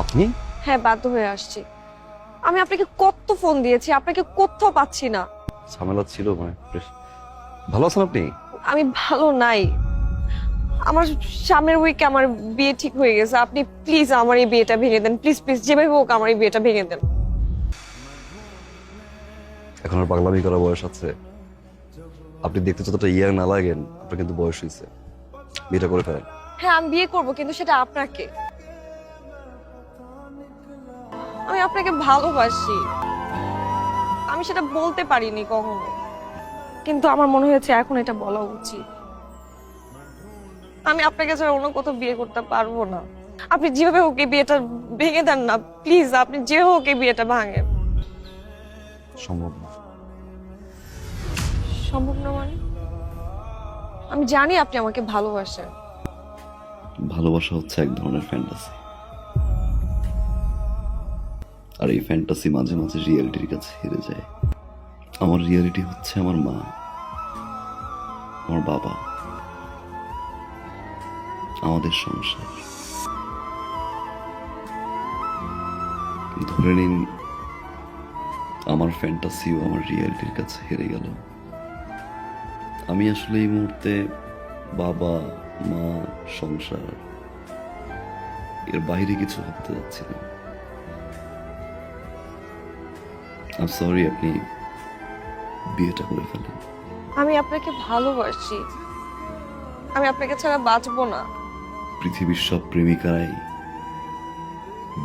আপনি? হ্যাঁ বাধ্য হয়ে আসছি। আমি আপনাকে কত ফোন দিয়েছি আপনাকে কোথাও পাচ্ছি না। ঝামেলা ছিল মানে ভালো আছেন আপনি? আমি ভালো নাই। আমার সামনের উইকে আমার বিয়ে ঠিক হয়ে গেছে। আপনি প্লিজ আমার এই বিয়েটা ভেঙে দেন। প্লিজ প্লিজ যেভাবে হোক আমার এই বিয়েটা ভেঙে দেন। এখন আর পাগলামি করার বয়স আছে। আপনি দেখতে যতটা ইয়ার না লাগেন আপনার কিন্তু বয়স হয়েছে। বিয়েটা করে ফেলেন। হ্যাঁ আমি বিয়ে করব কিন্তু সেটা আপনাকে। আমি আপনাকে ভালোবাসি। আমি সেটা বলতে পারিনি কখনো। কিন্তু আমার মনে হয়েছে এখন এটা বলা উচিত। আমি আপনাকে ছাড়া অন্য কোথাও বিয়ে করতে পারব না। আপনি যেভাবে হোক বিয়েটা ভেঙে দেন না প্লিজ আপনি যে হোক এই বিয়েটা ভাঙেন। সম্ভব না। সম্ভব না মানে? আমি জানি আপনি আমাকে ভালোবাসেন। ভালোবাসা হচ্ছে এক ধরনের ফ্যান্টাসি আর এই ফ্যান্টাসি মাঝে মাঝে রিয়েলিটির কাছে হেরে যায়। আমার রিয়েলিটি হচ্ছে আমার মা, আমার বাবা, আমাদের সংসার। ধরে নিন, আমার ফ্যান্টাসিও আমার রিয়েলিটির কাছে হেরে গেল। আমি আসলে এই মুহূর্তে বাবা, মা, সংসার, এর বাইরে কিছু ভাবতে যাচ্ছি না। সরি আপনি বিয়েটা করে ফেলেন। আমি আপনাকে ভালোবাসি। আমি আপনাকে ছাড়া বাঁচবো না। পৃথিবীর সব প্রেমিকারাই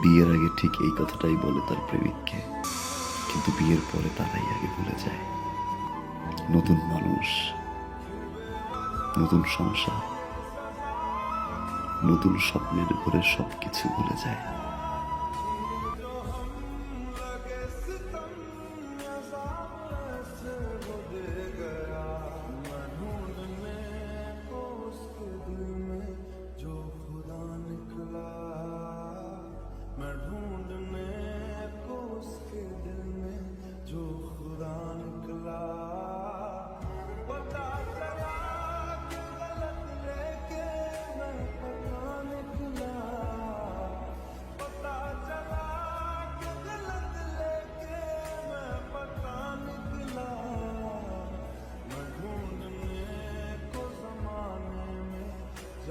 বিয়ের আগে ঠিক এই কথাটাই বলে তার প্রেমিককে। কিন্তু বিয়ের পরে তারাই আগে ভুলে যায়। নতুন মানুষ নতুন সংসার নতুন স্বপ্নের ঘরে সবকিছু ভুলে যায়।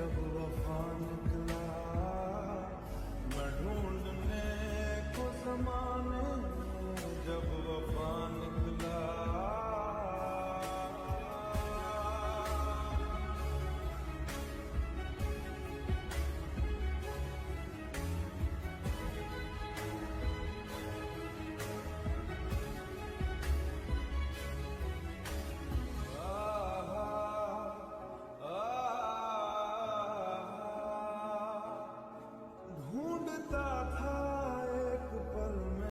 जब वफा निकला मैं ढूँढने को समा without